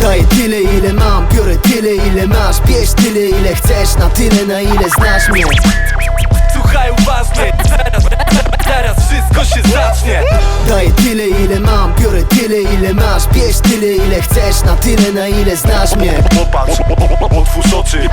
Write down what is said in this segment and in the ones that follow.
Daję tyle ile mam, biorę tyle ile masz. Bierz tyle ile chcesz, na tyle na ile znasz mnie. Słuchaj chcesz, na tyle na ile znasz mnie. Popatrz, otwórz oczy.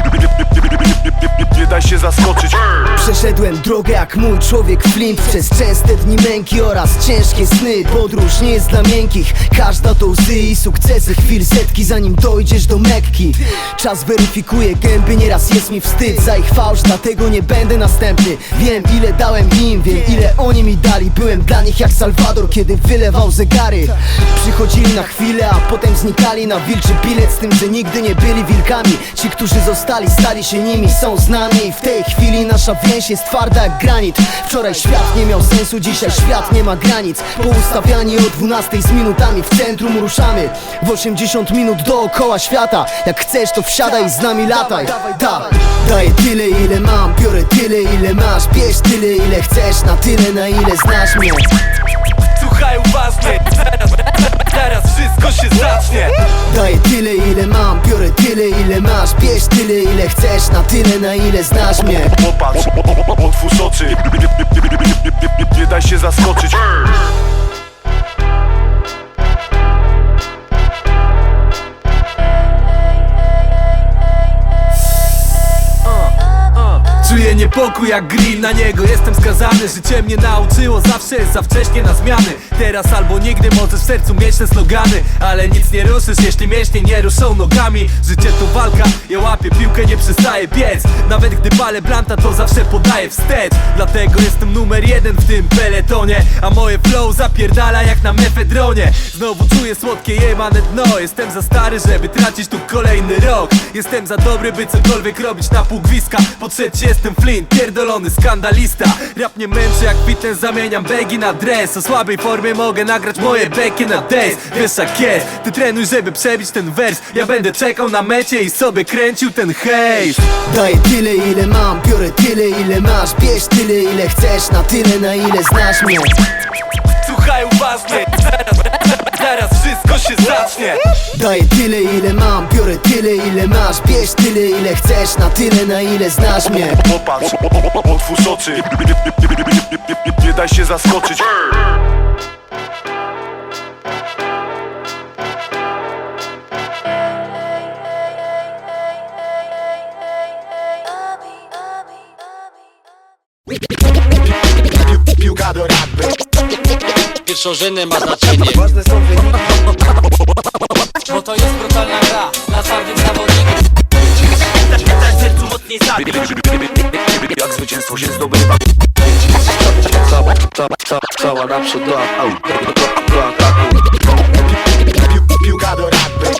Nie daj się zaskoczyć. Przeszedłem drogę jak mój człowiek Flint Przez częste dni męki oraz ciężkie sny. Podróż nie jest dla miękkich. Każda to łzy i sukcesy. Chwil setki zanim dojdziesz do Mekki. Czas weryfikuje gęby Nieraz jest mi wstyd. Za ich fałsz Dlatego nie będę następny. Wiem ile dałem im, wiem ile oni mi dali. Byłem dla nich jak Salwador Kiedy wylewał zegary. Przychodzili na chwilę, a potem znikali na wilczy bilet Z tym, że nigdy nie byli wilkami. Ci, którzy zostali, stali się nimi Są z nami. I w tej chwili nasza więź jest twarda jak granit. Wczoraj świat nie miał sensu, dzisiaj świat nie ma granic. Poustawiani o 12 z minutami w centrum ruszamy. W 80 minut dookoła świata. Jak chcesz to wsiadaj i z nami lataj. Da, daję tyle ile mam, biorę tyle ile masz. Bierz tyle ile chcesz, na tyle na ile znasz mnie. Słuchaj uważnie Teraz, teraz wszystko się zacznie tyle ile mam, biorę tyle ile masz. Bierz tyle ile chcesz, na tyle na ile znasz mnie. Popatrz, otwórz oczy. Nie daj się zaskoczyć. Czuję niepokój jak grill na niego. Jestem skazany, życie mnie nauczyło Zawsze jest za wcześnie na zmiany. Teraz albo nigdy możesz w sercu mieć te slogany Ale nic nie ruszysz, jeśli mięśnie nie ruszą nogami. Życie to walka, ja łapię piłkę, nie przestaję biec. Nawet gdy palę blanta, to zawsze podaję wstecz. Dlatego jestem numer jeden w tym peletonie. A moje flow zapierdala jak na mefedronie. Znowu czuję słodkie jemane dno. Jestem za stary, żeby tracić tu kolejny rok. Jestem za dobry, by cokolwiek robić na pół gwizdka Po trzecie jestem Flint, pierdolony skandalista. Rap nie męczy jak fitness, zamieniam begi na dres. O słabej formie mogę nagrać moje beki na des Wiesz jak jest, ty trenuj, żeby przebić ten wers Ja będę czekał na mecie i sobie kręcił ten hejs Daję tyle ile mam, biorę tyle ile masz Bierz tyle ile chcesz, na tyle na ile znasz mnie Słuchaj uważnie, zaraz, zaraz wszystko się zacznie Daję tyle ile mam, biorę tyle ile masz Bierz tyle ile chcesz, na tyle na ile znasz mnie Popatrz, otwórz oczy Nie daj się zaskoczyć Piłka do rugby Pierwszorzędne ma znaczenie. Ważne są wyniki. Bo to jest brutalna gra. Dla twardych zawodników Jak zwycięstwo się zdobywa. Cała, cała, cała, cała naprzód do ataku. Do ataku. Pił- Piłka do rugby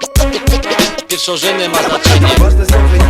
Pierwszorzędne ma znaczenie. Ważne są wyniki